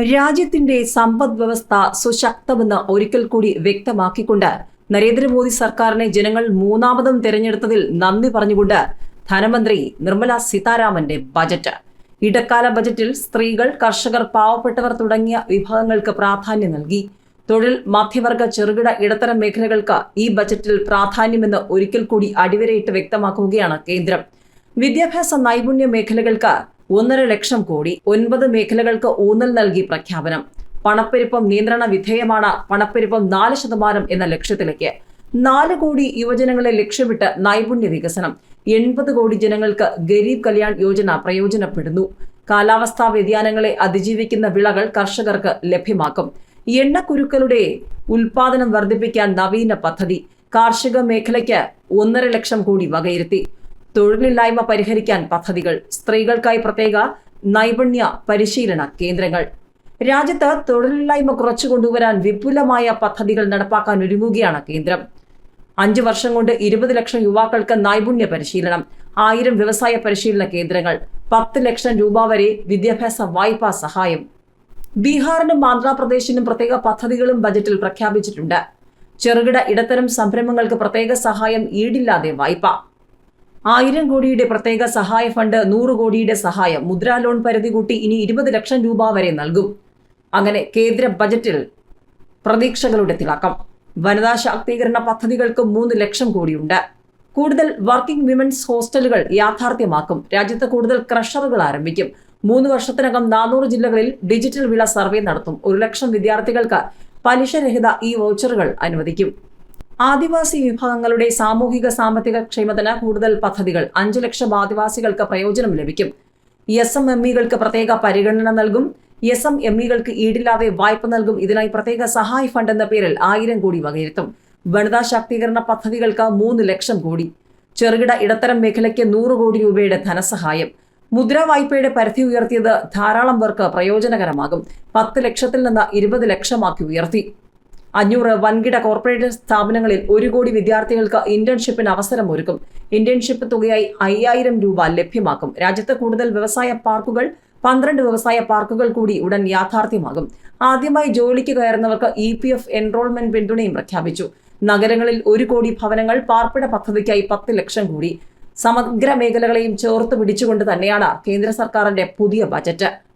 രാജ്യത്തിന്റെ സമ്പദ് വ്യവസ്ഥ സുശക്തമെന്ന് ഒരിക്കൽ കൂടി വ്യക്തമാക്കിക്കൊണ്ട് നരേന്ദ്രമോദി സർക്കാരിനെ ജനങ്ങൾ മൂന്നാമതും തിരഞ്ഞെടുത്തതിൽ നന്ദി പറഞ്ഞുകൊണ്ട് ധനമന്ത്രി നിർമ്മല സീതാരാമന്റെ ബജറ്റ്. ഇടക്കാല ബജറ്റിൽ സ്ത്രീകൾ കർഷകർ പാവപ്പെട്ടവർ തുടങ്ങിയ വിഭാഗങ്ങൾക്ക് പ്രാധാന്യം നൽകി. തൊഴിൽ മധ്യവർഗ ചെറുകിട ഇടത്തരം മേഖലകൾക്ക് ഈ ബജറ്റിൽ പ്രാധാന്യമെന്ന് ഒരിക്കൽ കൂടി അടിവരയിട്ട് വ്യക്തമാക്കുകയാണ് കേന്ദ്രം. വിദ്യാഭ്യാസ നൈപുണ്യ മേഖലകൾക്ക് ഒന്നര ലക്ഷം കോടി ഒൻപത് മേഖലകൾക്ക് ഊന്നൽ നൽകി പ്രഖ്യാപനം. പണപ്പെരുപ്പം നിയന്ത്രണ വിധേയമാണ് പണപ്പെരുപ്പം നാല് ശതമാനം എന്ന ലക്ഷ്യത്തിലേക്ക്. നാല് കോടി യുവജനങ്ങളെ ലക്ഷ്യമിട്ട് നൈപുണ്യ വികസനം. എൺപത് കോടി ജനങ്ങൾക്ക് ഗരീബ് കല്യാൺ യോജന പ്രയോജനപ്പെടുന്നു. കാലാവസ്ഥാ വ്യതിയാനങ്ങളെ അതിജീവിക്കുന്ന വിളകൾ കർഷകർക്ക് ലഭ്യമാക്കും. എണ്ണക്കുരുക്കളുടെ ഉൽപാദനം വർദ്ധിപ്പിക്കാൻ നവീന പദ്ധതി. കാർഷിക മേഖലയ്ക്ക് ഒന്നര ലക്ഷം കോടി വകയിരുത്തി. തൊഴിലില്ലായ്മ പരിഹരിക്കാൻ പദ്ധതികൾ. സ്ത്രീകൾക്കായി പ്രത്യേക നൈപുണ്യ പരിശീലന കേന്ദ്രങ്ങൾ. രാജ്യത്ത് തൊഴിലില്ലായ്മ കുറച്ചു കൊണ്ടുവരാൻ വിപുലമായ പദ്ധതികൾ നടപ്പാക്കാൻ ഒരുങ്ങുകയാണ് കേന്ദ്രം. അഞ്ചു വർഷം കൊണ്ട് ഇരുപത് ലക്ഷം യുവാക്കൾക്ക് നൈപുണ്യ പരിശീലനം ആയിരം വ്യവസായ പരിശീലന കേന്ദ്രങ്ങൾ പത്ത് ലക്ഷം രൂപ വരെ വിദ്യാഭ്യാസ വായ്പാ സഹായം. ബീഹാറിനും ആന്ധ്രാപ്രദേശിനും പ്രത്യേക പദ്ധതികളും ബജറ്റിൽ പ്രഖ്യാപിച്ചിട്ടുണ്ട്. ചെറുകിട ഇടത്തരം സംരംഭങ്ങൾക്ക് പ്രത്യേക സഹായം ഈടില്ലാതെ വായ്പ. ആയിരം കോടിയുടെ പ്രത്യേക സഹായ ഫണ്ട് നൂറ് കോടിയുടെ സഹായം മുദ്രാ ലോൺ പരിധി കൂട്ടി ഇനി ഇരുപത് ലക്ഷം രൂപ വരെ നൽകും. അങ്ങനെ കേന്ദ്ര ബജറ്റിൽ പ്രതീക്ഷകളുടെ തിളക്കം. വനിതാ ശാക്തീകരണ പദ്ധതികൾക്ക് മൂന്ന് ലക്ഷം കോടിയുണ്ട്. കൂടുതൽ വർക്കിംഗ് വിമൻസ് ഹോസ്റ്റലുകൾ യാഥാർത്ഥ്യമാക്കും. രാജ്യത്ത് കൂടുതൽ ക്രഷറുകൾ ആരംഭിക്കും. മൂന്ന് വർഷത്തിനകം നാനൂറ് ജില്ലകളിൽ ഡിജിറ്റൽ വിള സർവേ നടത്തും. ഒരു ലക്ഷം വിദ്യാർത്ഥികൾക്ക് പലിശരഹിത ഈ വൗച്ചറുകൾ അനുവദിക്കും. ആദിവാസി വിഭാഗങ്ങളുടെ സാമൂഹിക സാമ്പത്തിക ക്ഷേമത്തിന് കൂടുതൽ പദ്ധതികൾ. അഞ്ചു ലക്ഷം ആദിവാസികൾക്ക് പ്രയോജനം ലഭിക്കും. എസ് എം എം ഇകൾക്ക് പ്രത്യേക പരിഗണന നൽകും. എസ് എം എം ഇകൾക്ക് ഈടില്ലാതെ വായ്പ നൽകും. ഇതിനായി പ്രത്യേക സഹായ ഫണ്ട് എന്ന പേരിൽ ആയിരം കോടി വകയിരുത്തും. വനിതാ ശാക്തീകരണ പദ്ധതികൾക്ക് മൂന്ന് ലക്ഷം കോടി. ചെറുകിട ഇടത്തരം മേഖലയ്ക്ക് നൂറ് കോടി രൂപയുടെ ധനസഹായം. മുദ്ര വായ്പയുടെ പരിധി ഉയർത്തിയത് ധാരാളം പേർക്ക് പ്രയോജനകരമാകും. പത്ത് ലക്ഷത്തിൽ നിന്ന് ഇരുപത് ലക്ഷമാക്കി ഉയർത്തി. അഞ്ഞൂറ് വൻകിട കോർപ്പറേറ്റ് സ്ഥാപനങ്ങളിൽ ഒരു കോടി വിദ്യാർത്ഥികൾക്ക് ഇന്റേൺഷിപ്പിന് അവസരം ഒരുക്കും. ഇന്റേൺഷിപ്പ് തുകയായി അയ്യായിരം രൂപ ലഭ്യമാക്കും. രാജ്യത്ത് കൂടുതൽ വ്യവസായ പാർക്കുകൾ പന്ത്രണ്ട് വ്യവസായ പാർക്കുകൾ കൂടി ഉടൻ യാഥാർത്ഥ്യമാകും. ആദ്യമായി ജോലിക്ക് കയറുന്നവർക്ക് ഇ പി എഫ് എൻറോൾമെന്റ് പിന്തുണയും പ്രഖ്യാപിച്ചു. നഗരങ്ങളിൽ ഒരു കോടി ഭവനങ്ങൾ പാർപ്പിട പദ്ധതിക്കായി പത്ത് ലക്ഷം കൂടി. സമഗ്ര മേഖലകളെയും ചേർത്ത് പിടിച്ചുകൊണ്ട് തന്നെയാണ് കേന്ദ്ര സർക്കാരിന്റെ പുതിയ ബജറ്റ്.